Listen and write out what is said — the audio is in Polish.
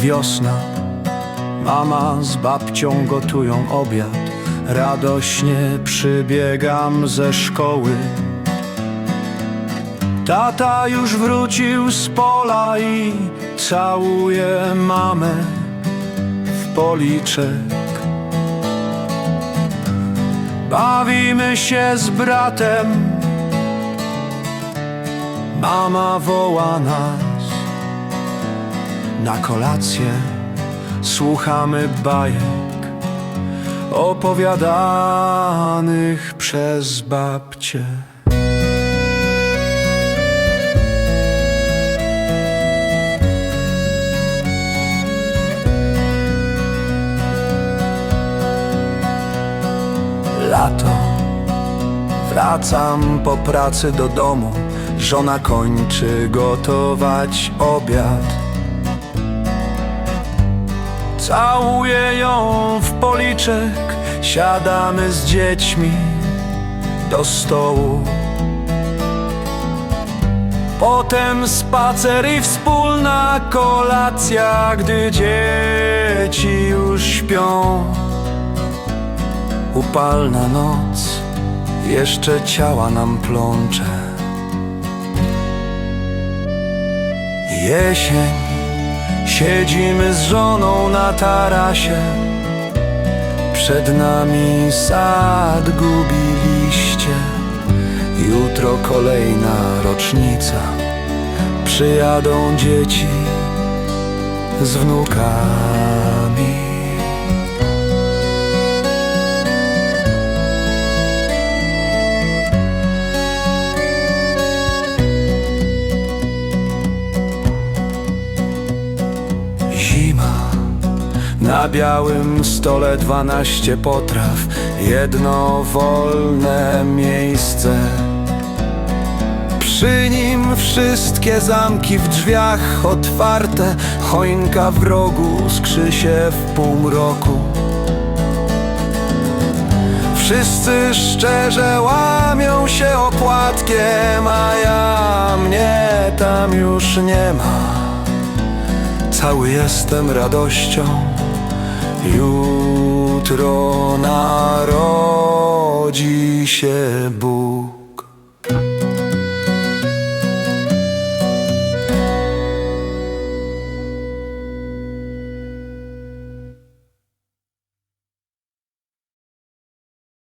wiosna. Mama z babcią gotują obiad. Radośnie przybiegam ze szkoły. Tata już wrócił z pola i całuje mamę w policzek. Bawimy się z bratem. Mama woła nas na kolację. Słuchamy bajek opowiadanych przez babcię. Lato. Wracam po pracy do domu. Żona kończy gotować obiad. Całuję ją w policzek. Siadamy z dziećmi do stołu. Potem spacer i wspólna kolacja, gdy dzieci już śpią. Upalna noc jeszcze ciała nam plącze. Jesień, siedzimy z żoną na tarasie. Przed nami sad gubi liście. Jutro kolejna rocznica. Przyjadą dzieci z wnukami. Na białym stole dwanaście potraw Jedno wolne miejsce. Przy nim wszystkie zamki w drzwiach otwarte Choinka w rogu skrzy się w półmroku Wszyscy szczerze łamią się opłatkiem A ja mnie tam już nie ma. Cały jestem radością Jutro narodzi się Bóg